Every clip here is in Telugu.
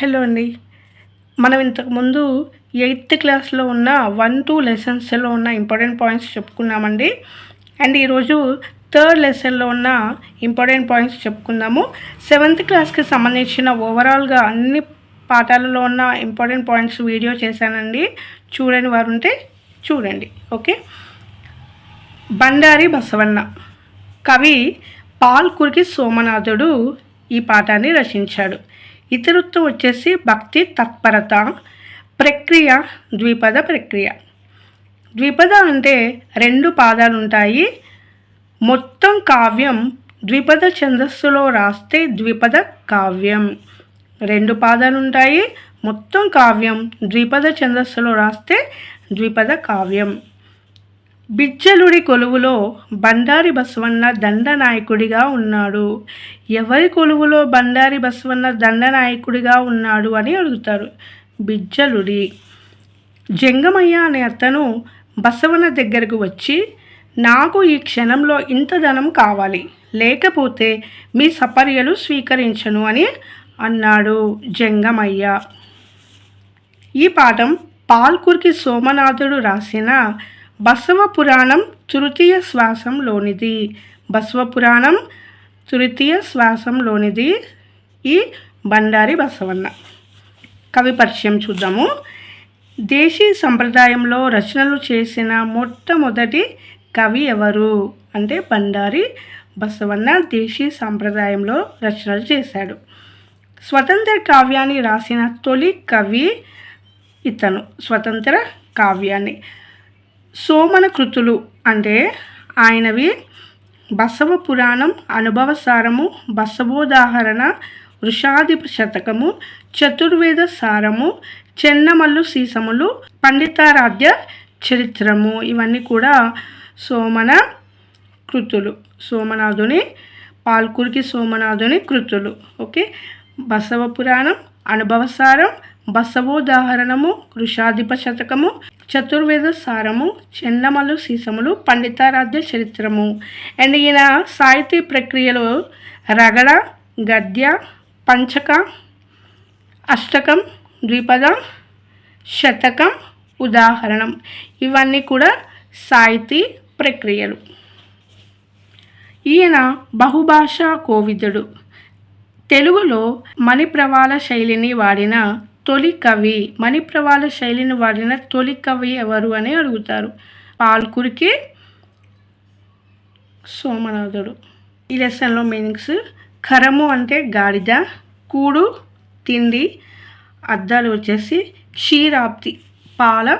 హలో అండి. మనం ఇంతకుముందు ఎయిత్ క్లాస్లో ఉన్న వన్ టూ లెసన్స్లో ఉన్న ఇంపార్టెంట్ పాయింట్స్ చెప్పుకున్నామండి. అండ్ ఈరోజు థర్డ్ లెసన్లో ఉన్న ఇంపార్టెంట్ పాయింట్స్ చెప్పుకుందాము. సెవెంత్ క్లాస్కి సంబంధించిన ఓవరాల్గా అన్ని పాఠాలలో ఉన్న ఇంపార్టెంట్ పాయింట్స్ వీడియో చేశానండి. చూడని వారు ఉంటే చూడండి. ఓకే? బండారి బసవన్న. కవి పాల్కురికి సోమనాథుడు ఈ పాఠాన్ని రచించాడు. ఇతరుత్వం వచ్చేసి భక్తి తత్పరత ప్రక్రియ ద్విపద ప్రక్రియ. ద్విపద అంటే రెండు పాదాలు ఉంటాయి మొత్తం కావ్యం ద్విపద ఛందస్సులో రాస్తే ద్విపద కావ్యం. రెండు పాదాలు ఉంటాయి మొత్తం కావ్యం ద్విపద ఛందస్సులో రాస్తే ద్విపద కావ్యం. బిజ్జలుడి కొలువులో బండారి బసవన్న దండనాయకుడిగా ఉన్నాడు. ఎవరి కొలువులో బండారి బసవన్న దండనాయకుడిగా ఉన్నాడు అని అడుగుతారు బిజ్జలుడి జంగమయ్య అనే అతను బసవన్న దగ్గరకు వచ్చి నాకు ఈ క్షణంలో ఇంత ధనం కావాలి. లేకపోతే మీ సపర్యలు స్వీకరించను అని అన్నాడు జంగమయ్య. ఈ పాఠం పాల్కుర్కి సోమనాథుడు రాసిన బసవ పురాణం తృతీయ శ్వాసంలోనిది బసవ పురాణం తృతీయ శ్వాసంలోనిది ఈ బండారి బసవన్న. కవి పరిచయం చూద్దాము. దేశీ సంప్రదాయంలో రచనలు చేసిన మొట్టమొదటి కవి ఎవరు? అంటే బండారి బసవన్న దేశీ సంప్రదాయంలో రచనలు చేశాడు. స్వతంత్ర కావ్యాన్ని రాసిన తొలి కవి ఇతను. స్వతంత్ర కావ్యాన్ని. సోమన కృతులు అంటే ఆయనవి బసవ పురాణం అనుభవసారము బసవోదాహరణ వృషాధిప శతకము చతుర్వేద సారము చెన్నమల్లు సీసములు పండితారాధ్య చరిత్రము. ఇవన్నీ కూడా సోమన కృతులు సోమనాథుని పాల్కురికి సోమనాథుని కృతులు. ఓకే? బసవ పురాణం అనుభవసారం బసవోదాహరణము వృషాధిప శతకము చతుర్వేద సారము చందమలు సీసములు పండితారాధ్య చరిత్రము. అండ్ ఈయన సాహితీ ప్రక్రియలో రగడ గద్య పంచక అష్టకం ద్విపద శతకం ఉదాహరణం. ఇవన్నీ కూడా సాహితీ ప్రక్రియలు. ఈయన బహుభాషా కోవిదుడు. తెలుగులో మణిప్రవాళ శైలిని వాడిన తొలి కవి మణిప్రవాల శైలిని వాడిన తొలి కవి ఎవరు అని అడుగుతారు. పాల్కురికి సోమనాథుడు. ఈ లెసన్లో మీనింగ్స్ కరము అంటే గాడిద కూడు తిండి అద్దాలు వచ్చేసి క్షీరాప్తి పాల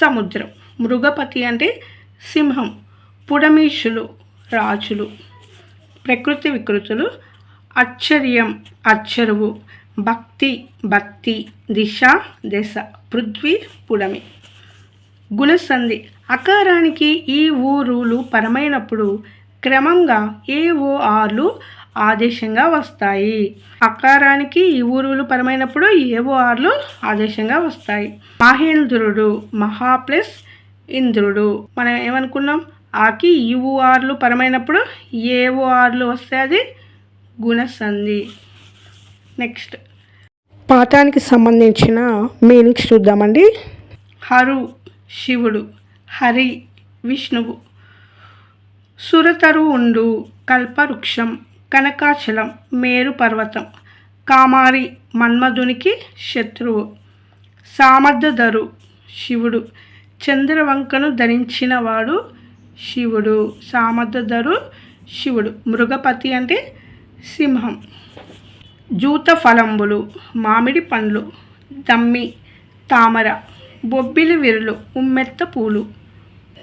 సముద్రం. మృగపతి అంటే సింహం పుడమీషులు రాజులు. ప్రకృతి వికృతులు అచ్చర్యం అచ్చరువు భక్తి భక్తి దిశ దశ పృథ్వీ పుడమి. గుణసంధి. అకారానికి ఈ ఊరులు పరమైనప్పుడు క్రమంగా ఏ ఓ ఆర్లు ఆదేశంగా వస్తాయి. అకారానికి ఈ ఊరులు పరమైనప్పుడు ఏవో ఆర్లు ఆదేశంగా వస్తాయి. మహేంద్రుడు మహా ప్లస్ ఇంద్రుడు. మనం ఏమనుకున్నాం? ఆకి ఈవు ఆర్లు పరమైనప్పుడు ఏవో ఆర్లు వస్తే అది? గుణసంధి. నెక్స్ట్. పాఠానికి సంబంధించిన మీనింగ్స్ చూద్దామండి. హరు శివుడు హరి విష్ణువు. సురతరు ఉండు కల్పవృక్షం కనకాచలం మేరు పర్వతం. కామారి మన్మధునికి శత్రువు. సామర్థధరు శివుడు. చంద్రవంకను ధరించినవాడు శివుడు. సామర్థధరు శివుడు. మృగపతి అంటే సింహం. జూత ఫలంబులు మామిడి పండ్లు దమ్మి తామర బొబ్బిలి విరులు ఉమ్మెత్త పూలు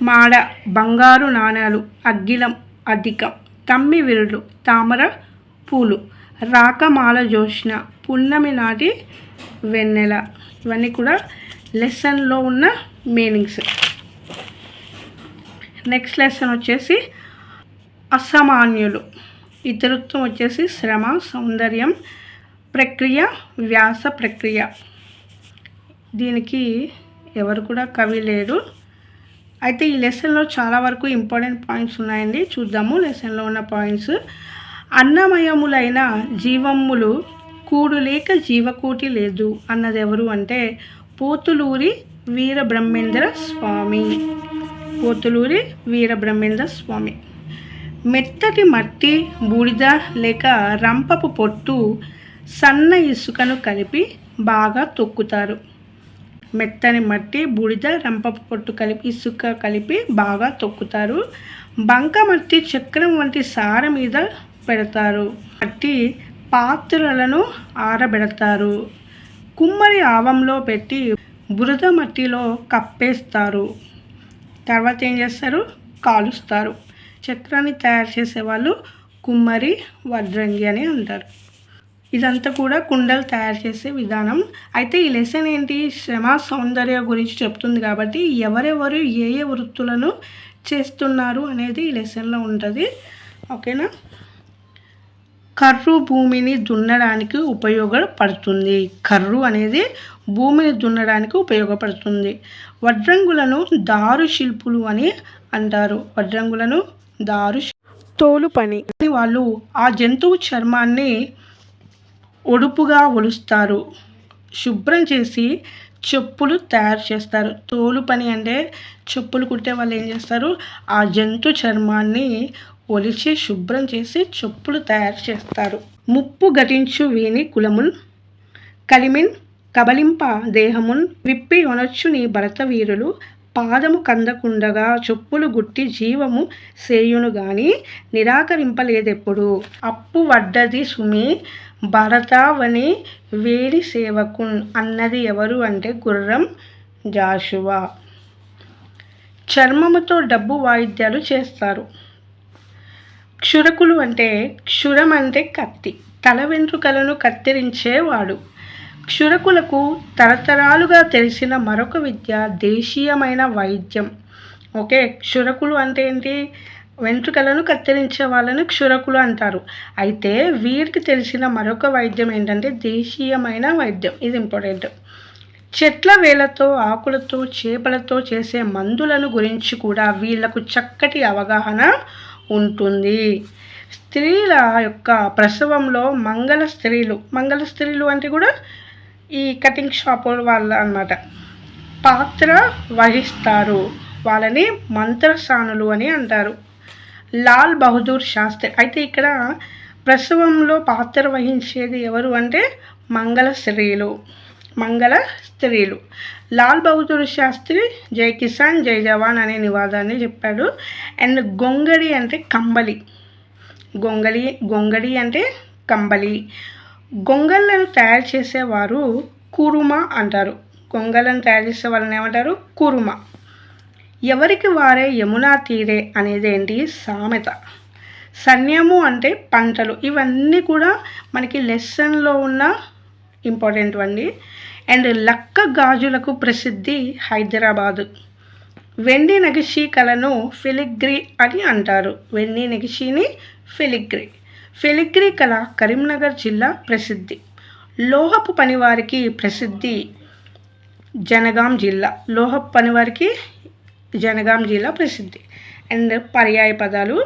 మాడ బంగారు నాణాలు అగ్గిలం అధికం తమ్మి విరులు తామర పూలు రాకమాల జోష్న పున్నమి నాటి వెన్నెల. ఇవన్నీ కూడా లెసన్లో ఉన్న మీనింగ్స్. నెక్స్ట్ లెసన్ వచ్చేసి అసామాన్యులు. ఇతరుత్వం వచ్చేసి శ్రమ సౌందర్యం ప్రక్రియ వ్యాస ప్రక్రియ. దీనికి ఎవరు కూడా కవి లేడు అయితే ఈ లెసన్లో చాలా వరకు ఇంపార్టెంట్ పాయింట్స్ ఉన్నాయండి. చూద్దాము లెసన్లో ఉన్న పాయింట్స్. అన్నమయములైన జీవములు కూడు లేక జీవకోటి లేదు అన్నది ఎవరు అంటే పోతులూరి వీరబ్రహ్మేంద్ర స్వామి. పోతులూరి వీరబ్రహ్మేంద్ర స్వామి. మెత్తటి మట్టి బూడిద లేక రంపపు పొట్టు సన్న ఇసుకను కలిపి బాగా తొక్కుతారు. మెత్తని మట్టి బూడిద రంపపు పొట్టు కలిపి ఇసుక కలిపి బాగా తొక్కుతారు. బంక మట్టి చక్రం వంటి సార మీద పెడతారు. మట్టి పాత్రలను ఆరబెడతారు. కుమ్మరి ఆవంలో పెట్టి బురద మట్టిలో కప్పేస్తారు. తర్వాత ఏం చేస్తారు? కాలుస్తారు. చక్రాన్ని తయారు చేసేవాళ్ళు కుమ్మరి వడ్రంగి అని అంటారు. ఇదంతా కూడా కుండలు తయారు చేసే విధానం. అయితే ఈ లెసన్ ఏంటి? శ్రమ సౌందర్య గురించి చెప్తుంది కాబట్టి ఎవరెవరు ఏ ఏ వృత్తులను చేస్తున్నారు అనేది ఈ లెసన్లో ఉంటుంది. ఓకేనా? కర్రు భూమిని దున్నడానికి ఉపయోగపడుతుంది. కర్రు అనేది భూమిని దున్నడానికి ఉపయోగపడుతుంది. వడ్రంగులను దారు శిల్పులు అని అంటారు. వడ్రంగులను దారు తోలు పని. వాళ్ళు ఆ జంతువు చర్మాన్ని ఒడుపుగా ఒలుస్తారు. శుభ్రం చేసి చెప్పులు తయారు చేస్తారు. తోలు పని అంటే చెప్పులు కుట్టే వాళ్ళు ఏం చేస్తారు? ఆ జంతు చర్మాన్ని ఒలిచి శుభ్రం చేసి చెప్పులు తయారు చేస్తారు. ముప్పు ఘటించు వీని కులమున్ కలిమిన్ కబలింప దేహమున్ విప్పి ఒనొచ్చు నీ భరత వీరులు పాదము కందకుండగా చెప్పులు గుట్టి జీవము సేయును గాని నిరాకరింపలేదెప్పుడు. అప్పు వడ్డది సుమి భరతావని వేడి సేవకున్ అన్నది ఎవరు అంటే గుర్రం జాషువా. చర్మముతో డబ్బు వాయిద్యాలు చేస్తారు. క్షురకులు అంటే క్షురం అంటే కత్తి తల వెంట్రుకలను కత్తిరించేవాడు. క్షురకులకు తరతరాలుగా తెలిసిన మరొక విద్య దేశీయమైన వైద్యం. ఓకే క్షురకులు అంటే ఏంటి? వెంట్రుకలను కత్తిరించే వాళ్ళని క్షురకులు అంటారు. అయితే వీరికి తెలిసిన మరొక వైద్యం ఏంటంటే దేశీయమైన వైద్యం. ఇది ఇంపార్టెంట్. చెట్ల వేలతో ఆకులతో చేపలతో చేసే మందులను గురించి కూడా వీళ్ళకు చక్కటి అవగాహన ఉంటుంది. స్త్రీల యొక్క ప్రసవంలో మంగళ స్త్రీలు మంగళ స్త్రీలు అంటే కూడా ఈ కటింగ్ షాప్ వాళ్ళు అనమాట పాత్ర వహిస్తారు. వాళ్ళని మంత్రసానులు అని అంటారు. లాల్ బహదూర్ శాస్త్రి. అయితే ఇక్కడ ప్రసవంలో పాత్ర వహించేది ఎవరు అంటే మంగళ స్త్రీలు. మంగళ స్త్రీలు. లాల్ బహదూర్ శాస్త్రి జై కిసాన్ జై జవాన్ అనే నివాదాన్ని చెప్పాడు. అండ్ గొంగడి అంటే కంబలి. గొంగళి గొంగడి అంటే కంబలి. గొంగళ్ళను తయారు చేసేవారు కురుమ అంటారు. గొంగళ్ళను తయారు చేసే వాళ్ళని ఏమంటారు? కురుమ. ఎవరికి వారే యమునా తీరే అనేది ఏంటి? సామెత. సన్యము అంటే పంటలు. ఇవన్నీ కూడా మనకి లెసన్లో ఉన్న ఇంపార్టెంట్ అండి అండ్ లక్క గాజులకు ప్రసిద్ధి హైదరాబాదు. వెండి నగిషి కళను ఫిలిగ్రీ అని అంటారు. వెండి నగిషిని ఫిలిగ్రీ. ఫిలిగ్రీ కళ కరీంనగర్ జిల్లా ప్రసిద్ధి. లోహపు పనివారికి ప్రసిద్ధి జనగాం జిల్లా. లోహపు పనివారికి జనగాం జిల్లా ప్రసిద్ధి. అండ్ పర్యాయ పదాలు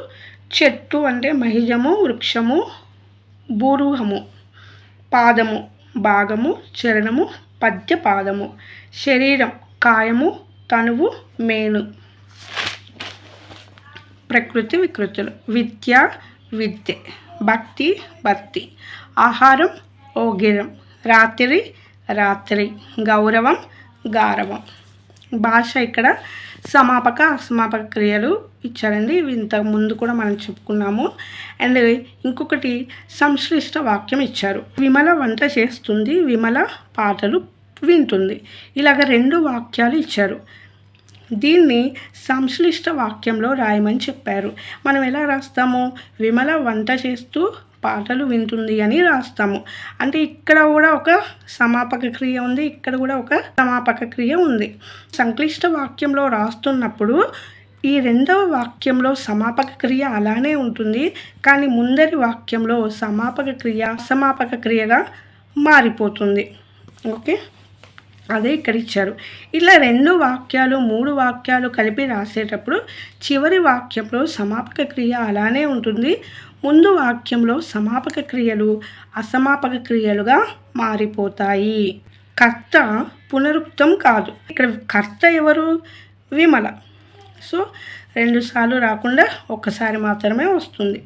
చెట్టు అంటే మహిజము వృక్షము భూరుహము పాదము భాగము చరణము పద్య పాదము శరీరం కాయము తనువు మేను. ప్రకృతి వికృతులు. విద్య విద్య. భక్తి భక్తి ఆహారం ఓగిరం. రాత్రి రాత్రి. గౌరవం గారవం. భాష ఇక్కడ సమాపక అసమాపక క్రియలు ఇచ్చారండి. ఇవి ఇంతకు ముందు కూడా మనం చెప్పుకున్నాము. అండ్ ఇంకొకటి సంశ్లిష్ట వాక్యం ఇచ్చారు. విమల వంట చేస్తుంది విమల పాటలు వింటుంది. ఇలాగ రెండు వాక్యాలు ఇచ్చారు. దీన్ని సంశ్లిష్ట వాక్యంలో రాయమని చెప్పారు. మనం ఎలా రాస్తాము? విమల వంట చేస్తూ పాటలు వింటుంది అని రాస్తాము. అంటే ఇక్కడ కూడా ఒక సమాపక క్రియ ఉంది ఇక్కడ కూడా ఒక సమాపక క్రియ ఉంది. సంక్లిష్ట వాక్యంలో రాస్తున్నప్పుడు ఈ రెండవ వాక్యంలో సమాపక క్రియ అలానే ఉంటుంది కానీ ముందరి వాక్యంలో సమాపక క్రియ సమాపక క్రియగా మారిపోతుంది. ఓకే? అదే ఇక్కడ ఇచ్చారు. ఇలా రెండు వాక్యాలు మూడు వాక్యాలు కలిపి రాసేటప్పుడు చివరి వాక్యంలో సమాపక క్రియ అలానే ఉంటుంది. ముందు వాక్యంలో సమాపక క్రియలు అసమాపక క్రియలుగా మారిపోతాయి. కర్త పునరుక్తం కాదు. ఇక్కడ కర్త ఎవరు? విమల. సో రెండుసార్లు రాకుండా ఒక్కసారి మాత్రమే వస్తుంది.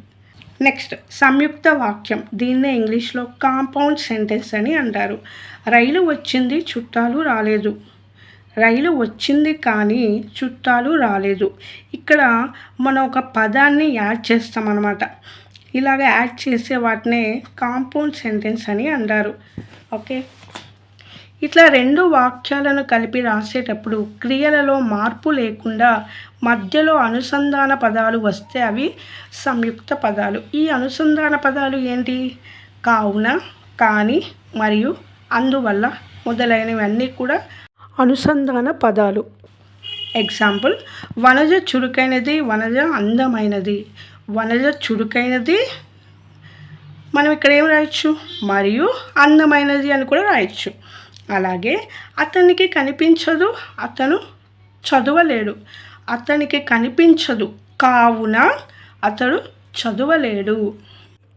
నెక్స్ట్ సంయుక్త వాక్యం. దీన్నే ఇంగ్లీష్లో కాంపౌండ్ సెంటెన్స్ అని అంటారు. రైలు వచ్చింది చుట్టాలు రాలేదు. రైలు వచ్చింది కానీ చుట్టాలు రాలేదు. ఇక్కడ మనం ఒక పదాన్ని యాడ్ చేస్తాం అన్నమాట ఇలాగ యాడ్ చేసే వాటినే కాంపౌండ్ సెంటెన్స్ అని అంటారు. ఓకే ఇట్లా రెండు వాక్యాలను కలిపి రాసేటప్పుడు క్రియలలో మార్పు లేకుండా మధ్యలో అనుసంధాన పదాలు వస్తే అవి సంయుక్త పదాలు. ఈ అనుసంధాన పదాలు ఏంటి? కావున కానీ మరియు అందువల్ల మొదలైనవన్నీ కూడా అనుసంధాన పదాలు. ఎగ్జాంపుల్ వనజ చురుకైనది వనజ అందమైనది. వనజ చురుకైనది మనం ఇక్కడ ఏం రాయొచ్చు? మరియు అందమైనది అని కూడా రాయొచ్చు. అలాగే అతనికి కనిపించదు అతను చదవలేడు. అతనికి కనిపించదు కావున అతడు చదవలేడు.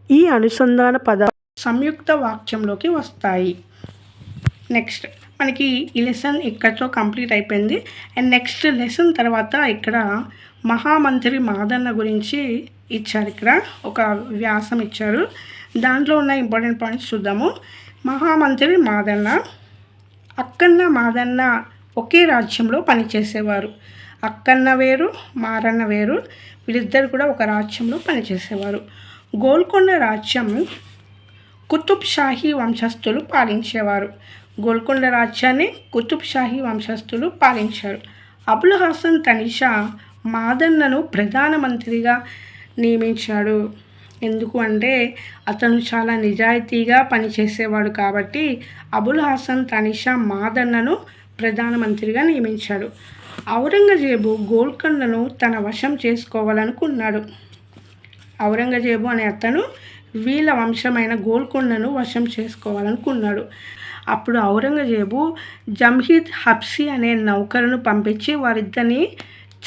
ఈ అనుసంధాన పద సంయుక్త వాక్యంలోకి వస్తాయి. నెక్స్ట్ మనకి ఈ లెసన్ ఇక్కడతో కంప్లీట్ అయిపోయింది. అండ్ నెక్స్ట్ లెసన్ తర్వాత ఇక్కడ మహామంత్రి మాదన్న గురించి ఇచ్చారు. ఇక్కడ ఒక వ్యాసం ఇచ్చారు. దాంట్లో ఉన్న ఇంపార్టెంట్ పాయింట్స్ చూద్దాము. మహామంత్రి మాదన్న అక్కన్న మాదన్న ఒకే రాజ్యంలో పనిచేసేవారు. అక్కన్న వేరు మారన్న వేరు వీళ్ళిద్దరు కూడా ఒక రాజ్యంలో పనిచేసేవారు. గోల్కొండ రాజ్యం కుతుబ్ షాహీ వంశస్థులు పాలించేవారు. గోల్కొండ రాజ్యాన్ని కుతుబ్ షాహీ వంశస్థులు పాలించారు. అబుల్ హసన్ తనిషా మాదన్నను ప్రధానమంత్రిగా నియమించాడు. ఎందుకు అంటే అతను చాలా నిజాయితీగా పనిచేసేవాడు కాబట్టి అబుల్ హాసన్ తనిషా మాదన్నను ప్రధానమంత్రిగా నియమించాడు. ఔరంగజేబు గోల్కొండను తన వశం చేసుకోవాలనుకున్నాడు. ఔరంగజేబు అనే అతను వీళ్ళ వంశమైన గోల్కొండను వశం చేసుకోవాలనుకున్నాడు. అప్పుడు ఔరంగజేబు జంహీద్ హబ్సీ అనే నౌకరును పంపించి వారిద్దరిని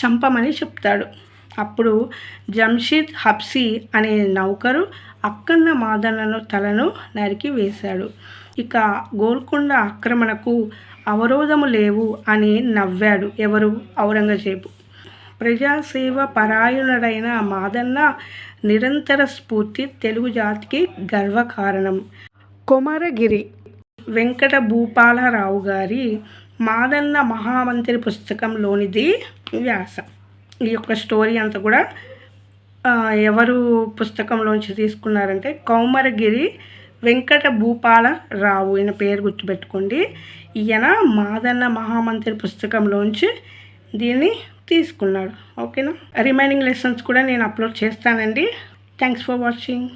చంపమని చెప్తాడు. అప్పుడు జంషీద్ హబ్సీ అనే నౌకరు అక్కన్న మాదన్నను తలను నరికి వేశాడు. ఇక గోల్కొండ ఆక్రమణకు అవరోధము లేవు అని నవ్వాడు ఎవరు? ఔరంగజేబు. ప్రజాసేవ పరాయణుడైన మాదన్న నిరంతర స్ఫూర్తి తెలుగు జాతికి గర్వకారణం. కొమరగిరి వెంకట భూపాలరావు గారి మాదన్న మహామంత్రి పుస్తకంలోనిది వ్యాసం. ఈ యొక్క స్టోరీ అంతా కూడా ఎవరు పుస్తకంలోంచి తీసుకున్నారంటే కౌమరగిరి వెంకట భూపాల రావు ఈయన పేరు గుర్తుపెట్టుకోండి. ఈయన మాదన్న మహామంత్రి పుస్తకంలోంచి దీన్ని తీసుకున్నాడు. ఓకేనా? రిమైనింగ్ లెసన్స్ కూడా నేను అప్లోడ్ చేస్తానండి. Thanks for watching.